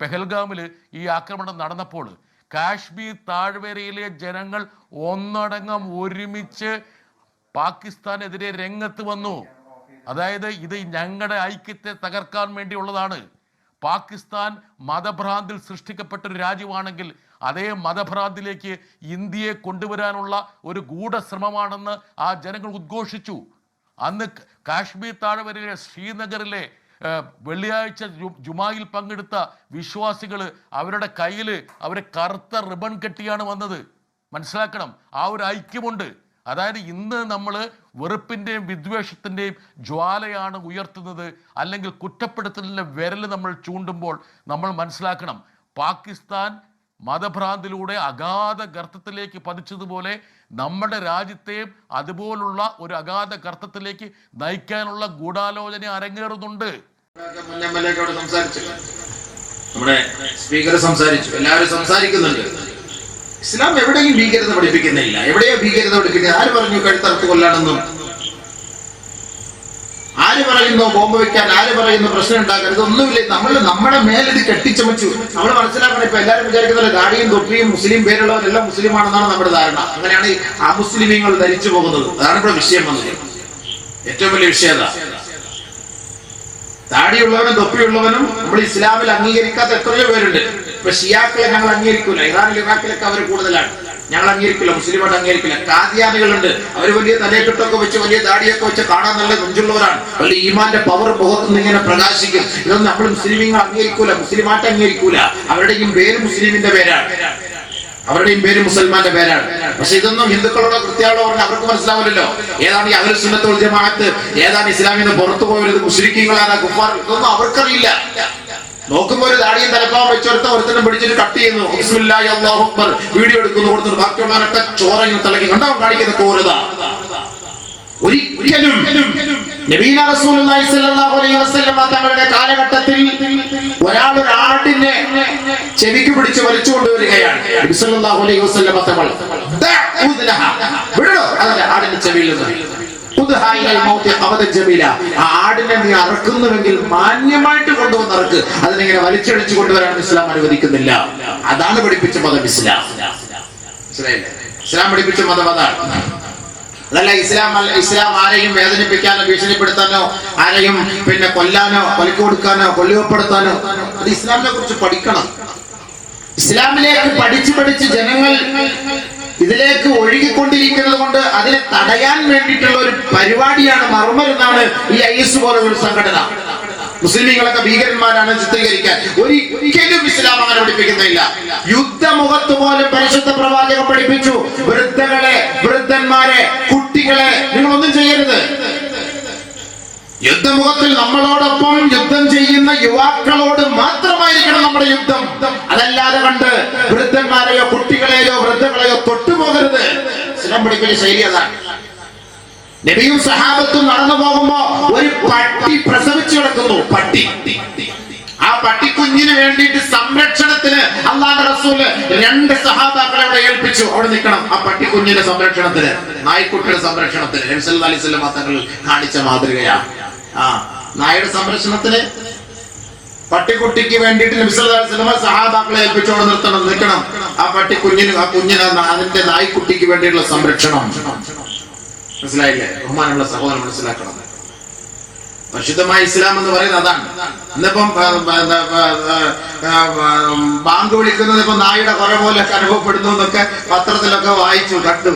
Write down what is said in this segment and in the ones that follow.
പെഹൽഗാമിൽ ഈ ആക്രമണം നടന്നപ്പോൾ കാശ്മീർ താഴ്വരയിലെ ജനങ്ങൾ ഒന്നടങ്കം ഒരുമിച്ച് പാകിസ്ഥാനെതിരെ രംഗത്ത് വന്നു. അതായത് ഇത് ഞങ്ങളുടെ ഐക്യത്തെ തകർക്കാൻ വേണ്ടിയുള്ളതാണ്. പാകിസ്ഥാൻ മതഭ്രാന്തിൽ സൃഷ്ടിക്കപ്പെട്ട ഒരു രാജ്യമാണെങ്കിൽ അതേ മതഭ്രാന്തിലേക്ക് ഇന്ത്യയെ കൊണ്ടുവരാനുള്ള ഒരു ഗൂഢശ്രമമാണെന്ന് ആ ജനങ്ങൾ ഉദ്ഘോഷിച്ചു. അന്ന് കാശ്മീർ താഴ്വരയിലെ ശ്രീനഗറിലെ വെള്ളിയാഴ്ച ജുമായിൽ പങ്കെടുത്ത വിശ്വാസികൾ അവരുടെ കയ്യിൽ അവർ കറുത്ത റിബൺ കെട്ടിയാണ് വന്നത്. മനസ്സിലാക്കണം? ആ ഒരു ഐക്യമുണ്ട്. അതായത് ഇന്ന് നമ്മൾ വെറുപ്പിന്റെയും വിദ്വേഷത്തിന്റെയും ജ്വാലയാണ് ഉയർത്തുന്നത്. അല്ലെങ്കിൽ കുറ്റപ്പെടുത്തലിന്റെ വിരൽ നമ്മൾ ചൂണ്ടുമ്പോൾ നമ്മൾ മനസ്സിലാക്കണം. പാകിസ്ഥാൻ മതഭ്രാന്തിലൂടെ അഗാധ ഗർത്തത്തിലേക്ക് പതിച്ചതുപോലെ നമ്മുടെ രാജ്യത്തെയും അതുപോലുള്ള ഒരു അഗാധ ഗർത്തത്തിലേക്ക് നയിക്കാനുള്ള ഗൂഢാലോചന അരങ്ങേറുന്നുണ്ട്. നമ്മുടെ സ്പീക്കർ സംസാരിച്ചു. എല്ലാവരും സംസാരിക്കുന്നുണ്ട്. ഇസ്ലാം എവിടെയും ഭീകരത പഠിപ്പിക്കുന്നില്ല. എവിടെയോ ഭീകരത പഠിപ്പിക്കുന്നത്? ആര് പറഞ്ഞു കഴുത്തറുത്ത് കൊല്ലാണെന്നും ആര് പറയുന്നു ബോംബ് വെക്കാൻ? ആര് പറയുന്നു പ്രശ്നം ഉണ്ടാക്കരുത് ഒന്നുമില്ല നമ്മൾ നമ്മുടെ മേലിത് കെട്ടിച്ചമച്ചു. നമ്മൾ മനസ്സിലാക്കണം ഇപ്പൊ എല്ലാവരും വിചാരിക്കുന്നത് ദാടിയും തൊപ്പിയും മുസ്ലിം പേരുള്ളവരെല്ലാം മുസ്ലിം ആണെന്നാണ് നമ്മുടെ ധാരണ. അങ്ങനെയാണ് ഈ അമുസ്ലിമീങ്ങൾ ധരിച്ചു പോകുന്നത്. അതാണ് ഇവിടെ വിഷയം വന്നത്. ഏറ്റവും വലിയ വിഷയം അതാ താടിയുള്ളവനും തൊപ്പിയുള്ളവനും നമ്മൾ ഇസ്ലാമിൽ അംഗീകരിക്കാത്ത എത്രയോ പേരുണ്ട്. ഇപ്പൊ ഷിയാക്കളെ ഞങ്ങൾ അംഗീകരിക്കൂല. ഇറാനിൽ ഇറാഖിലൊക്കെ അവർ കൂടുതലാണ്. ഞങ്ങൾ അംഗീകരിക്കില്ല മുസ്ലിമായിട്ട് അംഗീകരിക്കില്ല. കാതിയാനികളുണ്ട് അവർ വലിയ തലയെക്കെട്ടൊക്കെ വെച്ച് വലിയ താടിയൊക്കെ വെച്ച് കാണാൻ നല്ല കുഞ്ചുള്ളവരാണ് വലിയ ഈമാന്റെ പവർ മുഖത്ത് നിന്ന് ഇങ്ങനെ പ്രകാശിക്കും. ഇതൊന്നും നമ്മൾ മുസ്ലിമീങ്ങൾ അംഗീകരിക്കൂല മുസ്ലിമായിട്ട് അംഗീകരിക്കൂല. അവരുടെയും പേര് മുസ്ലിമിന്റെ പേരാണ്. അവരുടെയും പേര് മുസൽമാന്റെ പേരാണ്. പക്ഷെ ഇതൊന്നും ഹിന്ദുക്കളോടോ കൃത്യാളോ പറഞ്ഞാൽ അവർക്ക് മനസ്സിലാവില്ലല്ലോ. ഏതാണ് ഈ അവൽ സുന്നത്തുൽ ജമാഅത്ത്? ഏതാണ് ഇസ്ലാമിൽ നിന്ന് പുറത്തു പോയത് മുസ്ലിക്കുകളാണ് കുഫാർ? ഇതൊന്നും അവർക്കറിയില്ല. നോക്കുമ്പോ ഒരു ദാടിയും തലപ്പാവും വെച്ചൊരുത്ത ഒരുത്തനും പിടിച്ചിട്ട് കട്ട് ചെയ്യുന്നു. അക്ബർ. വീഡിയോ എടുക്കുന്നു കൊടുത്തിട്ട് ബാക്കിയുള്ളവരൊക്കെ ചോറയും തിളക്കി കണ്ടോ? കാണിക്കുന്ന കോരുത. ഒരിക്കലും നബീന റസൂലുള്ളാഹി സ്വല്ലല്ലാഹു അലൈഹി വസല്ലം തങ്ങളുടെ കാലഘട്ടത്തിൽ ഒരാൾ ഒരു ആടിനെ ചെവിക്ക് പിടിച്ച് വലിച്ചു കൊണ്ടുവരികയാണ്. നബി അലൈഹി വസല്ലം ചെവിയിൽ നിന്ന്. ആടിനെ നീ അറക്കുന്നുവെങ്കിൽ മാന്യമായിട്ട് കൊണ്ടുവന്ന് അറക്ക്. അതിനെങ്ങനെ വലിച്ചടിച്ചു കൊണ്ടുവരാൻ ഇസ്ലാം അനുവദിക്കുന്നില്ല. അതാണ് പഠിപ്പിച്ച മതം ഇസ്ലാം. ഇസ്ലാം പഠിപ്പിച്ച മതം അതാണ്. അതല്ല ഇസ്ലാം ഇസ്ലാം ആരെയും വേദനിപ്പിക്കാനോ ഭീഷണിപ്പെടുത്താനോ ആരെയും പിന്നെ കൊല്ലാനോ കൊലക്കൊടുക്കാനോ കൊല്ലുവപ്പെടുത്താനോ അത് ഇസ്ലാമിനെ കുറിച്ച് പഠിക്കണം. ഇസ്ലാമിലേക്ക് പഠിച്ചു പഠിച്ച് ജനങ്ങൾ ഇതിലേക്ക് ഒഴുകിക്കൊണ്ടിരിക്കുന്നത് കൊണ്ട് അതിനെ തടയാൻ വേണ്ടിയിട്ടുള്ള ഒരു പരിപാടിയാണ് മർമ്മരുന്നാണ് ഈ ഐ എസ് പോലുള്ള ഒരു സംഘടന. മുസ്ലിമീങ്ങളൊക്കെ ഭീകരന്മാരാണ് ചിത്രീകരിക്കാൻ. ഒരിക്കലും ഇസ്ലാം അങ്ങനെ പഠിപ്പിക്കുന്നില്ല യുദ്ധമുഖത്ത് പോലും പരിശുദ്ധ പ്രവാചകം പഠിപ്പിച്ചു. വൃദ്ധകളെ വൃദ്ധന്മാരെ കുട്ടികളെ നിങ്ങളൊന്നും ചെയ്യരുത്. യുദ്ധമുഖത്തിൽ നമ്മളോടൊപ്പം യുദ്ധം ചെയ്യുന്ന യുവാക്കളോട് മാത്രമായിരിക്കണം നമ്മുടെ യുദ്ധം. അതല്ലാതെ കണ്ട് വൃദ്ധന്മാരെയോ കുട്ടികളെയോ വൃദ്ധകളെയോ തൊട്ടുപോകരുത്. ഇസ്ലാം പഠിക്കുന്ന ശൈലി അതാണ്. നബിയും സഹാബത്തും നടന്നു പോകുമ്പോ ഒരു പട്ടി പ്രസവിച്ചു കിടക്കുന്നു. പട്ടി. ആ പട്ടിക്കുഞ്ഞിന് വേണ്ടിയിട്ട് സംരക്ഷണത്തിന് അള്ളാന്റെ റസൂൽ രണ്ട് സഹാബാക്കളെ അവിടെ ഏൽപ്പിച്ചു. അവിടെ നിൽക്കണം. ആ പട്ടിക്കുഞ്ഞിന്റെ സംരക്ഷണത്തിന് നായ്ക്കുട്ടിയുടെ സംരക്ഷണത്തിന്. നബി സല്ലല്ലാഹു അലൈഹി തങ്ങൾ കാണിച്ച മാതൃകയാണ്. ആ നായയുടെ സംരക്ഷണത്തിന് പട്ടിക്കുട്ടിക്ക് വേണ്ടിയിട്ട് നബി സല്ലല്ലാഹു അലൈഹി വസല്ലം സഹാബാക്കളെ ഏൽപ്പിച്ചോണ്ട് നിർത്തണം. നിൽക്കണം. ആ പട്ടിക്കുഞ്ഞിന് ആ കുഞ്ഞിന് അതിന്റെ നായ്ക്കുട്ടിക്ക് വേണ്ടിയിട്ടുള്ള സംരക്ഷണം. മനസ്സിലായില്ലേ? ബഹുമാനമുള്ള സഹോദരൻ മനസ്സിലാക്കണം. പരിശുദ്ധമായ ഇസ്ലാം എന്ന് പറയുന്നത് അതാണ്. ഇന്നിപ്പം ബാങ്ക് വിളിക്കുന്നത് ഇപ്പൊ നായുടെ കുറെ പോലെ അനുഭവപ്പെടുന്നു എന്നൊക്കെ പത്രത്തിലൊക്കെ വായിച്ചു കണ്ടു.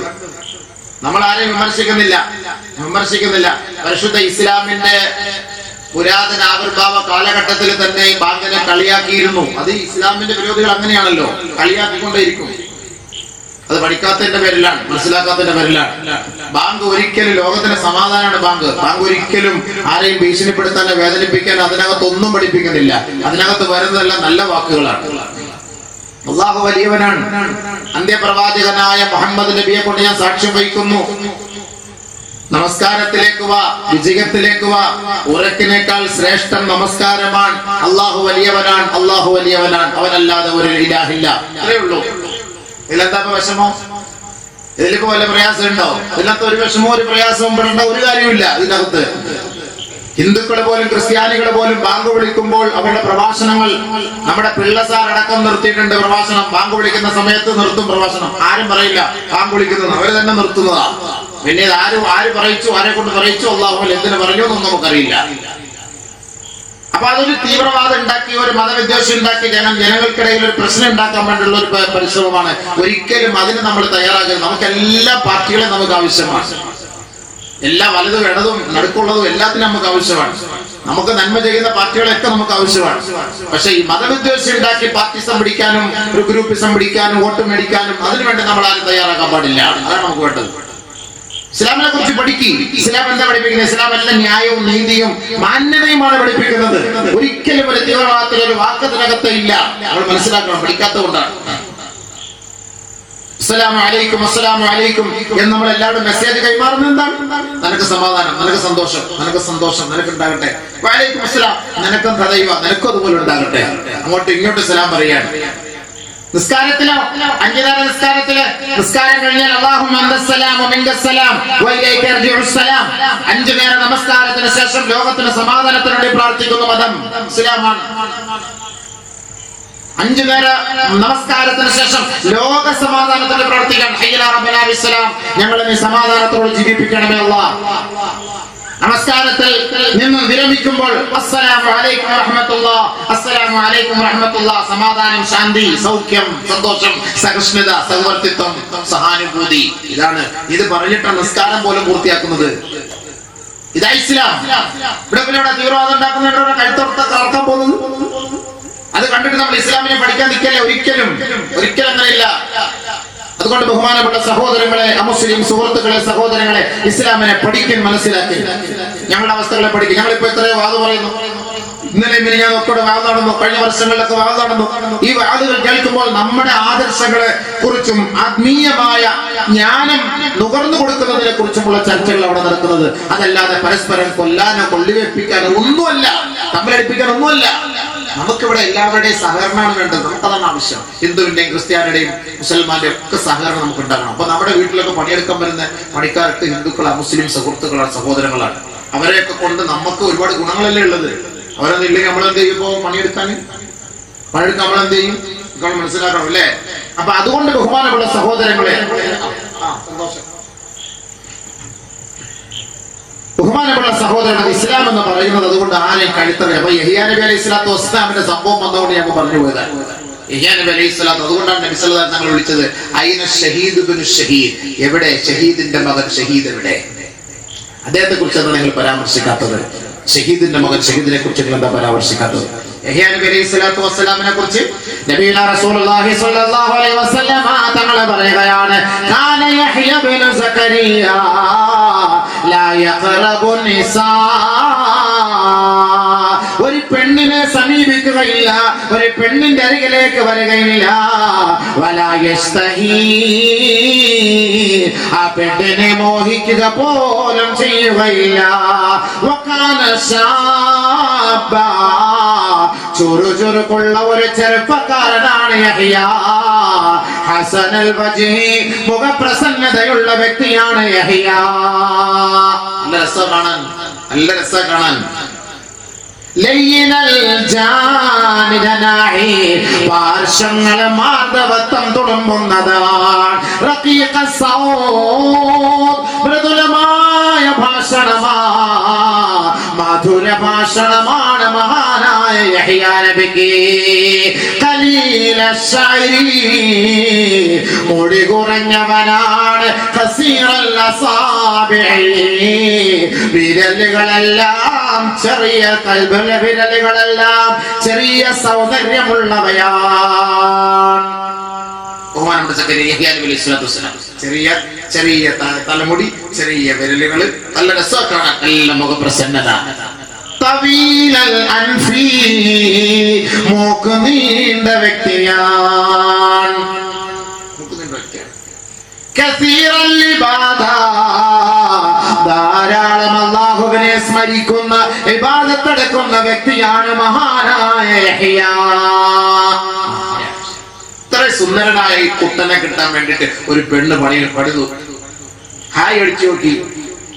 നമ്മൾ ആരെയും വിമർശിക്കുന്നില്ല. വിമർശിക്കുന്നില്ല. പരിശുദ്ധ ഇസ്ലാമിന്റെ പുരാതന ആവിർഭാവ കാലഘട്ടത്തിൽ തന്നെ ബാങ്കിനെ കളിയാക്കിയിരുന്നു. അത് ഇസ്ലാമിന്റെ വിരോധികൾ അങ്ങനെയാണല്ലോ. കളിയാക്കിക്കൊണ്ടേയിരിക്കും. അത് പഠിക്കാത്തതിന്റെ പേരിലാണ് മനസ്സിലാക്കാത്തതിന്റെ പേരിലാണ്. ബാങ്ക് ഒരിക്കലും ലോകത്തിന്റെ സമാധാനമാണ് ബാങ്ക് ബാങ്ക് ഒരിക്കലും ആരെയും ഭീഷണിപ്പെടുത്താനോ വേദനിപ്പിക്കാൻ അതിനകത്ത് ഒന്നും പഠിപ്പിക്കുന്നില്ല. അതിനകത്ത് വരുന്നതെല്ലാം നല്ല വാക്കുകളാണ്. അള്ളാഹു വലിയവനാണ്. അന്ത്യപ്രവാചകനായ മുഹമ്മദ് നബിയെ കൊണ്ട് ഞാൻ സാക്ഷ്യം വഹിക്കുന്നു. നമസ്കാരത്തിലേക്ക് വാ വിജയത്തിലേക്ക് വാ. ഉറക്കിനേക്കാൾ ശ്രേഷ്ഠം നമസ്കാരമാണ്. അള്ളാഹു വലിയവനാണ് അള്ളാഹു വലിയവനാണ്. അവനല്ലാതെ ഒരു ഇലാഹില്ല. അത്രേ ഉള്ളൂ. ഇതിലെന്താ വിഷമം? ഇതിലിപ്പോ വല്ല പ്രയാസം ഉണ്ടോ ഇതിനകത്ത് ഒരു വിഷമോ ഒരു പ്രയാസവും പെടേണ്ട ഒരു കാര്യമില്ല ഇതിനകത്ത്. ഹിന്ദുക്കളെ പോലും ക്രിസ്ത്യാനികളെ പോലും ബാങ്ക് വിളിക്കുമ്പോൾ അവരുടെ പ്രഭാഷണങ്ങൾ നമ്മുടെ പിള്ളസാർ അടക്കം നിർത്തിയിട്ടുണ്ട്. പ്രഭാഷണം ബാങ്ക് വിളിക്കുന്ന സമയത്ത് നിർത്തും പ്രഭാഷണം. ആരും പറയില്ല ബാങ്ക് വിളിക്കുന്നത്. അവർ തന്നെ നിർത്തുന്നതാണ് പിന്നെ ആരും ആര് പറയിച്ചു ആരെ കൊണ്ട് പറയിച്ചു അള്ളാഹുൽ എന്തിനു പറഞ്ഞു എന്നൊന്നും നമുക്കറിയില്ല. അപ്പൊ അതൊരു തീവ്രവാദം ഉണ്ടാക്കി ഒരു മതവിദ്വേഷം ഉണ്ടാക്കി ജനം ജനങ്ങൾക്കിടയിൽ ഒരു പ്രശ്നം ഉണ്ടാക്കാൻ വേണ്ടിയുള്ള ഒരു പരിശ്രമമാണ്. ഒരിക്കലും അതിന് നമ്മൾ തയ്യാറാകരുത്. നമുക്ക് എല്ലാ പാർട്ടികളും നമുക്ക് ആവശ്യമാണ്. എല്ലാ വലതും ഇടതും നടുക്കുള്ളതും എല്ലാത്തിനും നമുക്ക് ആവശ്യമാണ്. നമുക്ക് നന്മ ചെയ്യുന്ന പാർട്ടികളൊക്കെ നമുക്ക് ആവശ്യമാണ്. പക്ഷെ ഈ മതവിദ്വേഷം ഉണ്ടാക്കി പാർട്ടി സംപിടിക്കാനും ഒരു ഗ്രൂപ്പ് പിടിക്കാനും വോട്ട് മേടിക്കാനും അതിനുവേണ്ടി നമ്മൾ ആരും തയ്യാറാക്കാൻ പാടില്ല. അതാണ് നമുക്ക് വേണ്ടത്. ഇസ്ലാമിനെ കുറിച്ച് പഠിക്കും. ഇസ്ലാം എന്താ പഠിപ്പിക്കുന്നത്? ഇസ്ലാം എല്ലാം ന്യായവും നീതിയും മാന്യതയുമാണ് പഠിപ്പിക്കുന്നത്. ഒരിക്കലും ഒരു തീവ്രവാദത്തിൽ ഒരു വാക്കത്തിനകത്ത് ഇല്ല. നമ്മൾ മനസ്സിലാക്കണം പഠിക്കാത്ത കൊണ്ടാണ് അസ്സലാമു അലൈക്കും അസ്സലാമു അലൈക്കും എന്ന് നമ്മൾ എല്ലാവരും മെസ്സേജ് കൈമാറുന്നത് എന്താണ്? നിനക്ക് സമാധാനം നിനക്ക് സന്തോഷം നിനക്ക് സന്തോഷം നിനക്ക് ഉണ്ടാകട്ടെ. വലൈക്കും അസ്സലാം. നിനക്കും തടയുക നിനക്കും അതുപോലെ ഉണ്ടാകട്ടെ. അങ്ങോട്ട് ഇങ്ങോട്ട് സലാം പറയാണ്. നിസ്കാരത്തിലോ? അഞ്ചുനേര നിസ്കാരത്തിൽ നിസ്കാരം കഴിഞ്ഞാൽ അർജിഉസ്സലാം അഞ്ചു നേര നമസ്കാരത്തിന് ശേഷം ലോകത്തിന് സമാധാനത്തിന് വേണ്ടി പ്രാർത്ഥിക്കുന്ന മതം. ഇസ്ലാമാണ് അഞ്ചു നേര നമസ്കാരത്തിന് ശേഷം ലോക സമാധാനത്തിന് പ്രവർത്തിക്കാൻ ഹയ്യലാ റബ്ബനാ ബിസ്സലാം. ഞങ്ങളെ നീ സമാധാനത്തോടെ ജീവിപ്പിക്കണമേ അല്ലാ നമസ്കാരത്തിൽ നിന്ന് വിരമിക്കുമ്പോൾ അസ്സലാമു റഹ്മത്തുള്ളാ അസ്സലാമു അലൈക്കും റഹ്മത്തുള്ളാ സമാധാനം ശാന്തി സൗഖ്യം സന്തോഷം സഹിഷ്ണുത സൗവർത്തിത്വം സഹാനുഭൂതി. ഇതാണ് ഇത് പറഞ്ഞിട്ട് നിസ്കാരം പോലും പൂർത്തിയാക്കുന്നത്. ഇതാ ഇസ്ലാം. ഇവിടെ പിന്നെ തീവ്രവാദം ഉണ്ടാക്കുന്നുണ്ട് കഴുത്തുറത്ത കറക്കാൻ പോകുന്നു. അത് കണ്ടിട്ട് നമ്മൾ ഇസ്ലാമിനെ പഠിക്കാൻ നിൽക്കല്ലേ? ഒരിക്കലും. ഒരിക്കലും അങ്ങനെയില്ല. അതുകൊണ്ട് ബഹുമാനപ്പെട്ട സഹോദരങ്ങളെ അമുസ്ലിം സുഹൃത്തുക്കളെ സഹോദരങ്ങളെ ഇസ്ലാമിനെ പഠിക്കാൻ മനസ്സിലാക്കി. ഞങ്ങളുടെ അവസ്ഥകളെ പഠിക്കും. ഞങ്ങളിപ്പോ എത്രയോ വാദം പറയുന്നു. ഇന്നലെ ഇന്നലെ ഞാൻ ഒക്കെ വാദം നടന്നു. കഴിഞ്ഞ വർഷങ്ങളിലൊക്കെ വാദം നടന്നു. ഈ വാദുകൾ കേൾക്കുമ്പോൾ നമ്മുടെ ആദർശങ്ങളെ കുറിച്ചും ആത്മീയമായ ജ്ഞാനം നുകർന്നു കൊടുക്കുന്നതിനെ കുറിച്ചുമുള്ള ചർച്ചകൾ അവിടെ നടക്കുന്നത്. അതല്ലാതെ പരസ്പരം കൊല്ലാനോ കൊള്ളിവെപ്പിക്കാനോ ഒന്നുമല്ല. തമ്മിലടിപ്പിക്കാൻ ഒന്നുമല്ല. നമുക്കിവിടെ എല്ലാവരുടെയും സഹകരണമാണ് വേണ്ടത്. നമുക്കതാണ് ആവശ്യം. ഹിന്ദുവിന്റെയും ക്രിസ്ത്യാനിയുടെയും മുസൽമാന്റെയും ഒക്കെ സഹകരണം നമുക്ക് ഉണ്ടാകണം അപ്പൊ നമ്മുടെ വീട്ടിലൊക്കെ പണിയെടുക്കാൻ വരുന്ന പണിക്കാർക്ക് ഹിന്ദുക്കളാണ് മുസ്ലിം സുഹൃത്തുക്കളാണ് സഹോദരങ്ങളാണ്. അവരെയൊക്കെ കൊണ്ട് നമുക്ക് ഒരുപാട് ഗുണങ്ങളല്ലേ ഉള്ളത്. അവരൊന്നും ഇല്ലെങ്കിൽ നമ്മൾ എന്ത് ചെയ്യും ഇപ്പോ പണിയെടുക്കാൻ? പണിയെടുക്കാൻ നമ്മൾ എന്ത് ചെയ്യും? നമ്മൾ മനസ്സിലാക്കണം അല്ലേ? അപ്പൊ അതുകൊണ്ട് ബഹുമാനമുള്ള സഹോദരങ്ങളെ സന്തോഷം. ബഹുമാനമുള്ള സഹോദരൻ ഇസ്ലാം എന്ന് പറയുന്നത് അതുകൊണ്ട് ആരെയും കഴുത്തറിയാം അപ്പൊ യഹിയാ നബി അലൈഹി സ്വലാത്തു വസ്ലാമിന്റെ സംഭവം വന്നുകൊണ്ട് ഞങ്ങൾ പറഞ്ഞു പോയതാണ്. യഹിയാ നബി അലൈഹി സ്വലാത്തു അതുകൊണ്ടാണ് നബി അലൈഹി തങ്ങൾ വിളിച്ചത് ഐന ഷഹീദ് ബിനു ഷഹീദ്? എവിടെ? ഷഹീദിന്റെ മകൻ ഷഹീദ് എവിടെ? അദ്ദേഹത്തെ കുറിച്ചാണ് നിങ്ങൾ പരാമർശിക്കാത്തത്? ഷഹീദിന്റെ മകൻ ഷഹീദിനെ കുറിച്ച് നിങ്ങൾ എന്താ പരാമർശിക്കാത്തത്? വസ്സലാമിനെ കുറിച്ച് തങ്ങളെ പറയുകയാണ് ഒരു പെണ്ണിനെ സമീപിക്കുകയില്ല ഒരു പെണ്ണിന്റെ അരികിലേക്ക് വരികയില്ല. ആ പെണ്ണിനെ മോഹിക്കുക പോലും ചെയ്യുകയില്ല. ചുറുചുറുക്കുള്ള ഒരു ചെറുപ്പക്കാരനാണ് യഹ്യ. ഹസനൽ വജ്ഹി മുഖപ്രസന്നതയുള്ള വ്യക്തിയാണ് യഹ്യ. നല്ല രസം കാണാൻ നല്ല രസം കാണാൻ പാർശ്വങ്ങൾ മാധവത്വം തുളുമ്പുന്നതാണ്. മൃദുലമായ ഭാഷണമാ മധുര മഹാനായ യഹ്യാ നബിക്ക് കലീല മുടി കുറഞ്ഞവനാണ്. വിരലുകളെല്ലാം ചെറിയ കൽബല വിരലുകളെല്ലാം ചെറിയ സൗന്ദര്യമുള്ളവയാണ്. ബഹുമാനപ്പെട്ട ചെറിയ ചെറിയ തലമുടി ചെറിയ വിരലുകൾ നല്ല രസമൊക്കെ കാണാൻ. നല്ല മുഖപ്രസന്നത. മൂക്ക് നീണ്ട ഇബാദ. ധാരാളം അള്ളാഹുവിനെ സ്മരിക്കുന്ന ഇബാദത്തെടുക്കുന്ന വ്യക്തിയാണ് മഹാനായ. ഇത്ര സുന്ദരനായ ഈ കുട്ടനെ കിട്ടാൻ വേണ്ടിട്ട് ഒരു പെണ്ണ് പണി പണിതു ഹായ് അടിച്ചു നോക്കി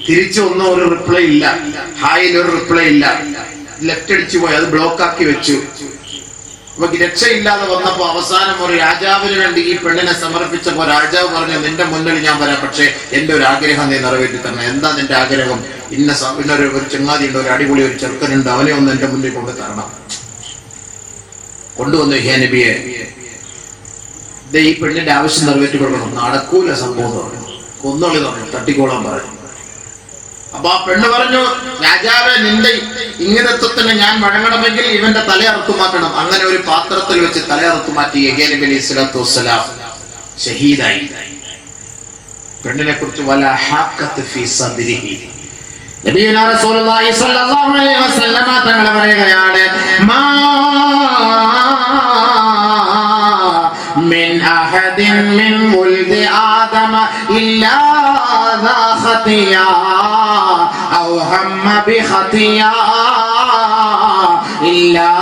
തിരിച്ചു ഒന്നും ഒരു റിപ്ലൈ ഇല്ല. ഹായിൽ ഒരു റിപ്ലൈ ഇല്ല. ലെഫ്റ്റ് അടിച്ചു പോയി അത് ബ്ലോക്ക് ആക്കി വെച്ചു. അപ്പൊ രക്ഷയില്ലാതെ വന്നപ്പോ അവസാനം ഒരു രാജാവിന് വേണ്ടി ഈ പെണ്ണിനെ സമർപ്പിച്ചപ്പോ രാജാവ് പറഞ്ഞു നിന്റെ മുന്നിൽ ഞാൻ വരാം. പക്ഷേ എന്റെ ഒരു ആഗ്രഹം നീ നിറവേറ്റി തരണം. എന്താ നിന്റെ ആഗ്രഹം? ഇന്ന ഇന്നൊരു ഒരു ചങ്ങാതി ഉണ്ട് ഒരു അടിപൊളി ഒരു ചെറുക്കനുണ്ട് അവനെ ഒന്ന് എന്റെ മുന്നിൽ കൊണ്ട് തരണം. കൊണ്ടുവന്നു ഹേനബിയെ ഈ പെണ്ണിന്റെ ആവശ്യം നിറവേറ്റി കൊടുക്കണം. നടക്കൂല സംഭവം കൊന്നോളി തട്ടിക്കോളാൻ പറഞ്ഞു. അപ്പൊ ആ പെണ്ണ് പറഞ്ഞു രാജാവെ നിന്റെ ഇങ്ങനത്വത്തിന് ഞാൻ വഴങ്ങണമെങ്കിൽ ഇവന്റെ തല അറുത്തുമാറ്റണം. അങ്ങനെ ഒരു പാത്രത്തിൽ വെച്ച് തല അറുത്തുമാറ്റി ഷഹീദായി. പെണ്ണിനെ കുറിച്ച് വല ഹാക്കത്ത് ഫീ പറയുകയാണ് من أحد من ولد آدم إلا ذا خطيئة أو هم بخطيئة إلا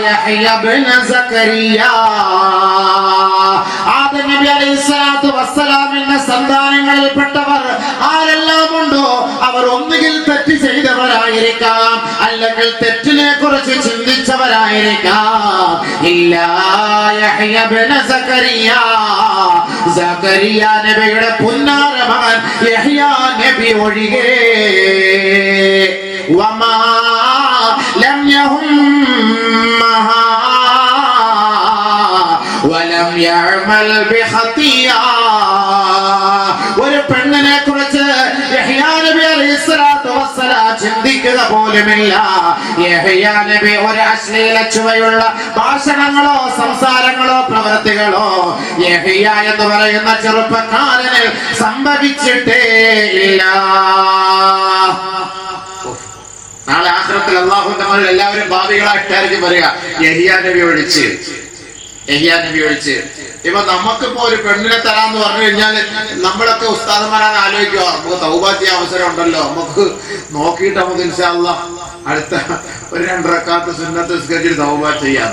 يحيى بن زكريا ആദം നബി അലൈഹി സ്വലാത്തു വസ്സലാമിന്റെ സന്താനങ്ങളിൽപ്പെട്ടവർ അല്ലെങ്കിൽ തെറ്റിനെ കുറിച്ച് ചിന്തിച്ചവരായിരിക്കാം സക്കരിയ നബിയുടെ പുന്നാര മകൻ യഹ്യ നബി ഒഴികെ. വമാ ലം യഹുമ്മഹാ വലം യഅമൽ ബിഖതിയ പോലുമില്ല. നബി ഒരു അശ്ലീല ചുവയുള്ള ഭാഷണങ്ങളോ സംസാരങ്ങളോ പ്രവൃത്തികളോ യഹ്യ എന്ന് പറയുന്ന ചെറുപ്പക്കാരന് സംഭവിച്ചിട്ടേ ഇല്ല. നാളെ ആശ്രമത്തിൽ അള്ളാഹു എല്ലാവരും ഭാവികളായിട്ടായിരിക്കും പറയുക യഹിയ നബി ഒഴിച്ച് യഹിയ ഉപയോഗിച്ച് ഇപ്പൊ നമുക്കിപ്പോ ഒരു പെണ്ണിനെ തരാന്ന് പറഞ്ഞു കഴിഞ്ഞാൽ നമ്മളൊക്കെ ഉസ്താദന്മാരാണ് ആലോചിക്കുക. നമുക്ക് സൗഭാഗ്യ അവസരം ഉണ്ടല്ലോ. നമുക്ക് നോക്കിയിട്ട് നമുക്ക് ഇൻഷാല്ല അടുത്ത ഒരു രണ്ടരക്കാലത്ത് സുന്നത്ത് നിസ്കരിച്ചിട്ട് തൗബ ചെയ്യാം.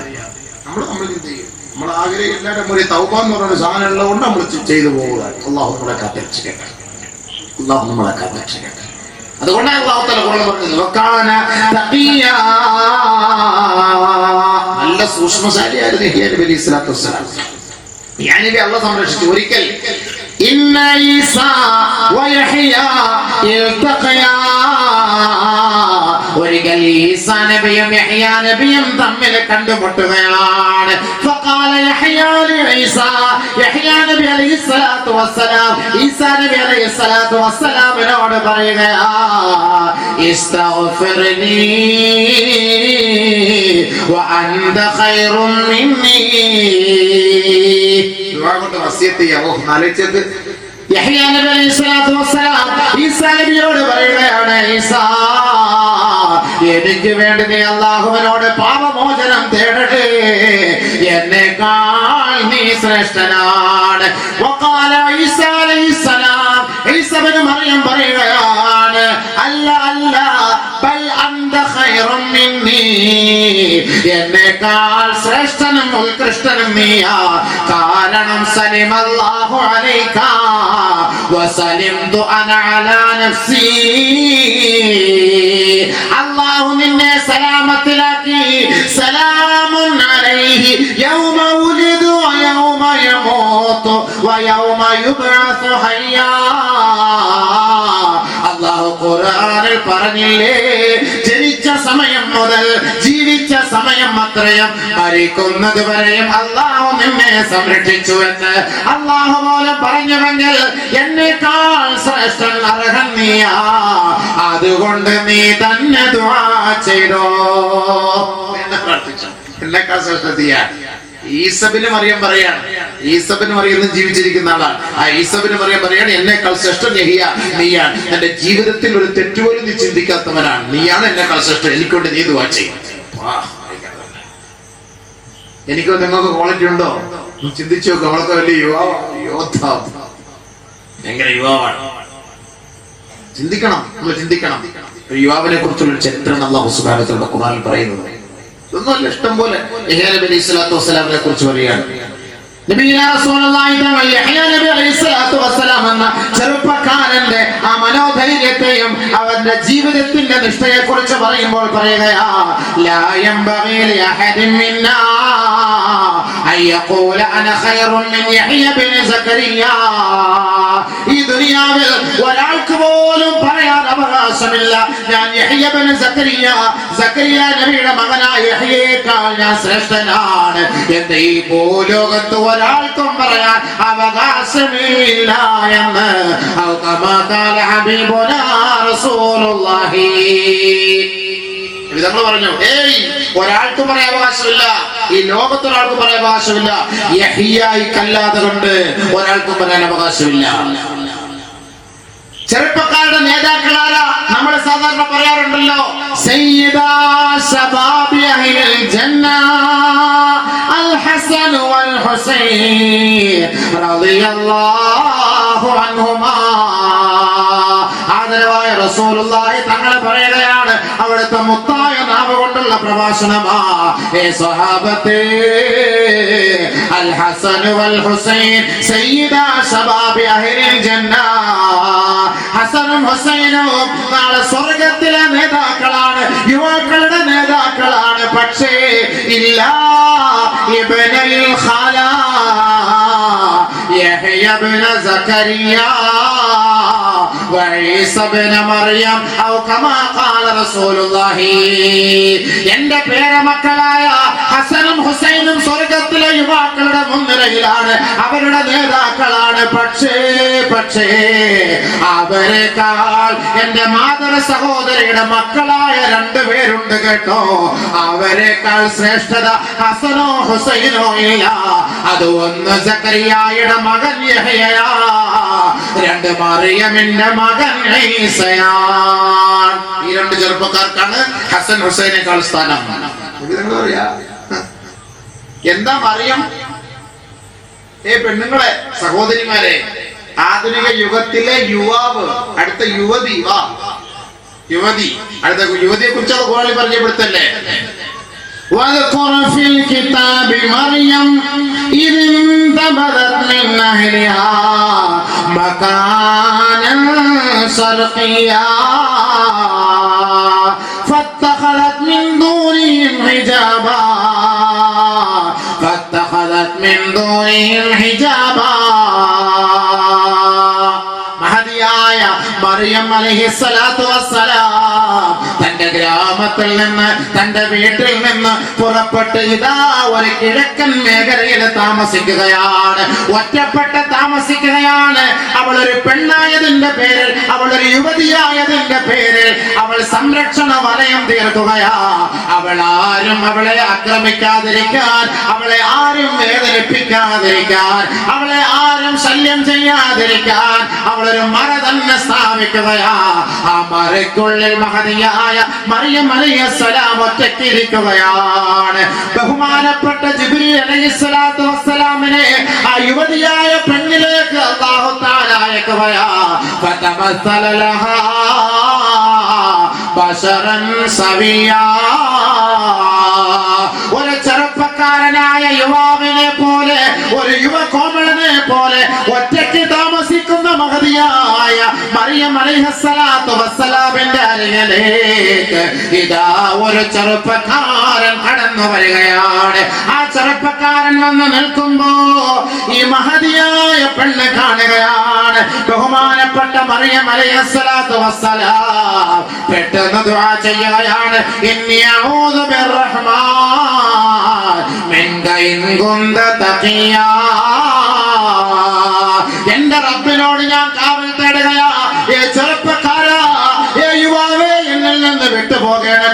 നമ്മൾ നമ്മൾ ചെയ്യും? നമ്മൾ ആഗ്രഹം എല്ലാവരും ഒരു തൗബ എന്ന് പറയുന്ന സാധനം ഉള്ളതുകൊണ്ട് നമ്മൾ ചെയ്തു പോവുക. അള്ളാഹു നമ്മളെ കാത്തിരക്ഷിക്കട്ടെ. അള്ളാഹു നമ്മളെ കാത്തിരക്ഷിക്കട്ടെ. അതുകൊണ്ടാണ് അള്ളാഹു ഖുർആൻ പറഞ്ഞത് വക്കാന നല്ല സൂക്ഷ്മശാലിയായിരുന്നു യഹ്യ നബി അലൈഹി സ്വലാത്തു വസ്സലാം. നബി അള്ളാഹ് സംരക്ഷിച്ചു. ഒരിക്കൽ ഇന്ന ഈസ വയഹ്യ ഇൽതഖയാ ഒരിക്കൽ ഈസാ നബിയും യഹ്യാ നബിയും തമ്മിൽ കണ്ടുമുട്ടുകയാണ് ഫഖാല യഹ്യാ ഈസാ. യഹ്യാ നബി അലൈഹിസ്സലാത്തു വസ്സലാം. ഈസാ നബി അലൈഹിസ്സലാത്തു വസ്സലാമിനോട് പറയുകയാ ഇസ്തഗ്ഫിർനി വഅന്ത ഖൈറും മിന്നി. ദുആ കൊണ്ട് വസിയത്ത് ചെയ്യാം ഓഹ് നാലിച്ചത് യഹ്യാ നബി അലൈഹിസ്സലാത്തു വസ്സലാം. ഈസാ നബിയോട് പറയുകയാണ് ഈസാ എനിക്ക് വേണ്ടി നീ അള്ളാഹുവിനോട് പാപമോചനം തേടട്ടെ. എന്നെക്കാൾ നീ ശ്രേഷ്ഠനാണ്. മറിയം പറയുകയാണ് അല്ല അല്ല എന്നെക്കാൾ ശ്രേഷ്ഠനും ഉത്കൃഷ്ടനും നീയാ. കാരണം സലിമല്ലാഹു അലൈക. വസലിംതു അന അലാ നഫ്സി അല്ലാഹു നിന്നെ സലാമത്തിലാക്കി സലാമുൻ അലൈഹി യൗമ ഉലിദു വയൗമ യമൂതു വയൗമ യുബ്അസു ഹയ്യാ അല്ലാഹു ഖുർആനിൽ പറഞ്ഞില്ലേ ജനിച്ച സമയം മുതൽ അത്രയും മരിക്കുന്നത് വരെയും അള്ളാഹു നിന്നെ സംരക്ഷിച്ചു എന്ന് അള്ളാഹു മൂലം പറഞ്ഞുവെങ്കിൽ എന്നേക്കാൾ ശ്രേഷ്ഠൻ അർഹൻ നീയാ. അതുകൊണ്ട് നീ തന്നെ ചെയ്തോ എന്ന് ശ്രേഷ്ഠതയാ ഈസബിന് മറിയം പറയാണ്. ഈസബിന് മറിയം ജീവിച്ചിരിക്കുന്ന ആളാണ്. ആ ഈസബിന് മറിയം പറയാണ് എന്നെക്കാൾ ശ്രേഷ്ഠ നെഹിയ നീയാണ്. എന്റെ ജീവിതത്തിൽ ഒരു തെറ്റുപോലും നീ ചിന്തിക്കാത്തവനാണ്. നീയാണ് എന്നെക്കാൾ ശ്രേഷ്ഠ എനിക്കൊണ്ട് നീ ദുആ ചെയ്യും. എനിക്കോ നിങ്ങൾക്ക് ക്വാളിറ്റി ഉണ്ടോ? ചിന്തിച്ചു നോക്കും അവളൊക്കെ വലിയ യുവാവ് യോദ്ധാവ് ഭയങ്കര യുവാവാണ്. ചിന്തിക്കണം നമ്മൾ ചിന്തിക്കണം. ഒരു യുവാവിനെ കുറിച്ചുള്ള ചരിത്രം അള്ളാഹു സുബാനത്തിന്റെ ഖുർആനിൽ പറയുന്നത് ഇതൊന്നുമല്ല ഇഷ്ടം പോലെ യഹ്യാ നബി അലൈഹി വസ്സലാമിനെ കുറിച്ച് പറയുകയാണ്. ചെറുപ്പക്കാരന്റെ ആ മനോധൈര്യത്തെയും അവന്റെ ജീവിതത്തിന്റെ നിഷ്ഠയെ കുറിച്ച് പറയുമ്പോൾ പറയുകയാ ലാ യംബഗി ലി അഹദിൻ മിന്നാ അൻ യഖൂല അന ഖൈറുൻ മിൻ യഹ്യ ബിൻ സക്കരിയ ഈ ദുനിയാവിൽ ഒരാൾക്ക് പോലും പറയാൻ അവകാശമില്ല ഞാൻ യഹ്യ ബിൻ സക്കരിയ സക്കരിയ നബിയുടെ മകനായ യഹ്യയേക്കാൾ ഞാൻ ശ്രേഷ്ഠനാണ് എന്ന് ഈ ഭൂലോകത്ത് ഒരാൾക്കും പറയാൻ അവകാശമില്ല എന്ന് ഔ കമാ ഖാല ഹബീബുനാ റസൂലുള്ളാഹി തങ്ങൾ പറഞ്ഞു ഏയ് ഒരാൾക്ക് പറയാൻ അവകാശമില്ല. ഈ ലോകത്ത് ഒരാൾക്കും പറയാൻ അവകാശമില്ല. യഹിയായി കല്ലാതെ കൊണ്ട് ഒരാൾക്കും പറയാൻ അവകാശമില്ല. ചെറുപ്പക്കാരുടെ നേതാക്കളാരാ നമ്മൾ സാധാരണ പറയാറുണ്ടല്ലോ. അഹ്ലിൽ ജന്ന അൽ ആദരവായ റസൂലുള്ളാഹി തങ്ങളെ പറയുകയാണ് അവിടുത്തെ മുത്തായ നാവ് കൊണ്ടുള്ള പ്രഭാഷണമാ. ഏ സ്വഹാബത്തെ അൽ ഹസൻ വൽ ഹുസൈൻ സയ്യിദ ശബാബി അഹ്ലിൽ ജന്ന. ഹസനും ഹുസൈനും നാളെ സ്വർഗത്തിലെ നേതാക്കളാണ് യുവാക്കളുടെ നേതാക്കളാണ്. പക്ഷേ ഇല്ല ഇബ്നുൽ ഖാല യഹ്യ ഇബ്നു സക്കരിയ وعيسى ابن مريم أو كما قال رسول الله എന്റെ പേരമക്കളായ ഹസനും ഹുസൈനും സ്വർഗത്തിലെ യുവാക്കളുടെ മുൻനിരയിലാണ് അവരുടെ നേതാക്കളാണ് പക്ഷേ പക്ഷേ അവരെക്കാൾ എന്റെ മാതൃ സഹോദരിയുടെ മക്കളായ രണ്ടുപേരുണ്ട് കേട്ടോ അവരെക്കാൾ ശ്രേഷ്ഠത ഹസനോ ഹുസൈനോ ഇല്ല അത് ഒന്ന് സക്കരിയായുടെ മകൻ യഹ്യയാ രണ്ട് മറിയമിന്റെ മകൻ ഈസയാൻ ഈ രണ്ട് ചെറുപ്പക്കാർക്കാണ് ഹസൻ ഹുസൈനേക്കാൾ സ്ഥാനം ഇതെന്താ പറയാ എന്താ മറിയം ഏ പെണ്ണുങ്ങളെ സഹോദരിമാരെ ആധുനിക യുഗത്തിലെ യുവാവ് അടുത്ത യുവതി വാ യുവതി അടുത്ത യുവതിയെ കുറിച്ച് അത് ഖുറാനിൽ പരിചയപ്പെടുത്തല്ലേ واذكر في الكتاب مريم إذ انتبذت من أهلها مكانا شرقيا فاتخذت من دونهم حجابا. فاتخذت من دونهم حجابا. مهدي آية مريم عليه الصلاة والسلام. തന്റെ ഗ്രാമത്തിൽ നിന്ന് തന്റെ വീട്ടിൽ നിന്ന് പുറപ്പെട്ട് ഇതാ ഒരു കിഴക്കൻ മേഖലയിൽ താമസിക്കുകയാണ്. ഒറ്റപ്പെട്ട് താമസിക്കുകയാണ്. അവൾ ഒരു പെണ്ണായതിന്റെ പേരിൽ അവൾ ഒരു യുവതിയായതിന്റെ പേരിൽ അവൾ സംരക്ഷണ വലയം തീർക്കുകയാ. അവൾ ആരും അവളെ ആക്രമിക്കാതിരിക്കാൻ അവളെ ആരും വേദനിപ്പിക്കാതിരിക്കാൻ അവളെ ആരും ശല്യം ചെയ്യാതിരിക്കാൻ അവളൊരു മറ തന്നെ സ്ഥാപിക്കുകയാ. ആ മറയ്ക്കുള്ളിൽ മഹതിയായ മറിയം സലാം ഒറ്റയ്ക്കിരിക്കുകയാണ്. ബഹുമാനപ്പെട്ട ജിബിരി അലൈഹി സ്വലാത്തു വസ്സലാമിനെ ആ യുവതിയായ പെണ്ണിലേക്ക് ബശറൻ സവിയാ. ഒരു ചെറുപ്പക്കാരനായ യുവാവിനെ പോലെ ഒരു യുവ മറിയം അലൈഹസ്സലാത്തു വസ്സലാമിന്റെ അരികിലേക്ക് ഇതാ ഒരു ചെറുപ്പക്കാരൻ കടന്നു വരികയാണ്. ആ ചെറുപ്പക്കാരൻ വന്ന് നിൽക്കുമ്പോ ഈ മഹതിയായ പെണ്ണ് കാണുകയാണ്. ബഹുമാനപ്പെട്ട മറിയം അലൈഹസ്സലാത്തു വസ്സലാം പെട്ടെന്ന് ദുആ ചെയ്യുകയാണ്. ഇന്നി അഊദു ബിർറഹ്മാൻ മിൻക ഇൻ തഖിയാ. എന്റെ റബ്ബിനോട് ഞാൻ കാവൽ തേടുകയാ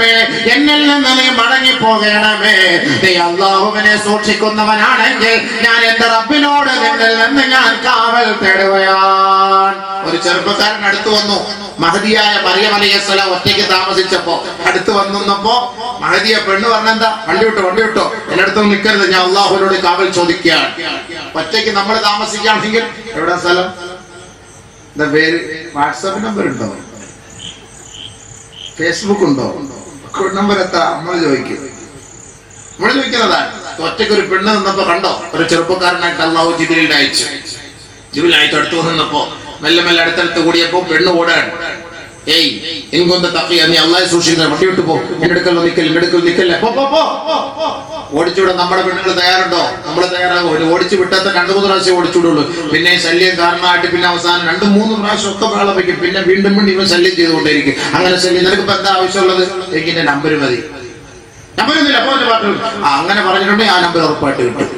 വിട്ടുപോകണമേ എന്നിൽ നിന്ന് നീ മടങ്ങി പോകണമേ നീ അള്ളാഹുവിനെ സൂക്ഷിക്കുന്നവനാണെങ്കിൽ ഞാൻ എന്റെ റബ്ബിനോട് നിന്നിൽ നിന്ന് ഞാൻ കാവൽ തേടുകയാണ്. ഒരു ചെറുപ്പക്കാരൻ അടുത്തു വന്നു. മഹതിയായ മറിയം അലൈഹിസ്സലാം ഒറ്റയ്ക്ക് താമസിച്ചപ്പോ അടുത്ത് വന്നപ്പോ മഹതിയ പെണ്ണ് പറഞ്ഞെന്താ വണ്ടി വിട്ടോ വണ്ടി വിട്ടോ എല്ലായിടത്തും നിൽക്കരുത് ഞാൻ അള്ളാഹുവിനോട് കാവൽ ചോദിക്കുകയാണ്. ഒറ്റയ്ക്ക് നമ്മൾ താമസിക്കുകയാണെങ്കിൽ എവിടെ സ്ഥലം? എന്താ പേര്? വാട്സാപ്പ് നമ്പർ ഉണ്ടോ? ഫേസ്ബുക്ക് ഉണ്ടോ? നമ്പർ എത്താ നമ്മൾ ചോദിക്കും നമ്മൾ ചോദിക്കുന്നതാണ് ഒറ്റയ്ക്ക് ഒരു പെണ്ണ് നിന്നപ്പോ കണ്ടോ? ഒരു ചെറുപ്പക്കാരനായിട്ട് അള്ളാഹു ജിബിലിന്റെ അയച്ചു. ജിബിലായിട്ട് അയച്ചു അടുത്ത് നിന്നപ്പോ മെല്ലെ മെല്ലെ അടുത്തടുത്ത് കൂടിയപ്പോ പെണ്ണ് ഓടാണ് ഏയ് നീ പോ. പോ പോ പോ ഓടിച്ചുവിടാൻ നമ്മുടെ പെണ്ണുങ്ങൾ തയ്യാറുണ്ടോ? നമ്മൾ തയ്യാറാകും ഓടിച്ചു വിട്ടാത്ത രണ്ടു മൂന്ന് പ്രാവശ്യം ഓടിച്ചുവിടുള്ളൂ പിന്നെ ശല്യം കാരണമായിട്ട് പിന്നെ അവസാനം രണ്ടു മൂന്ന് പ്രാവശ്യം ഒക്കെ വെള്ളം വയ്ക്കും. പിന്നെ വീണ്ടും വീണ്ടും ഇവ ശല്യം ചെയ്തുകൊണ്ടിരിക്കും അങ്ങനെ ശല്യം നിനക്ക് ഇപ്പൊ എന്താ ആവശ്യമുള്ളത്? എനിക്ക് നമ്പർ മതി. നമ്പർ അങ്ങനെ പറഞ്ഞിട്ടുണ്ടെങ്കിൽ ആ നമ്പർ ഉറപ്പായിട്ട് കിട്ടും.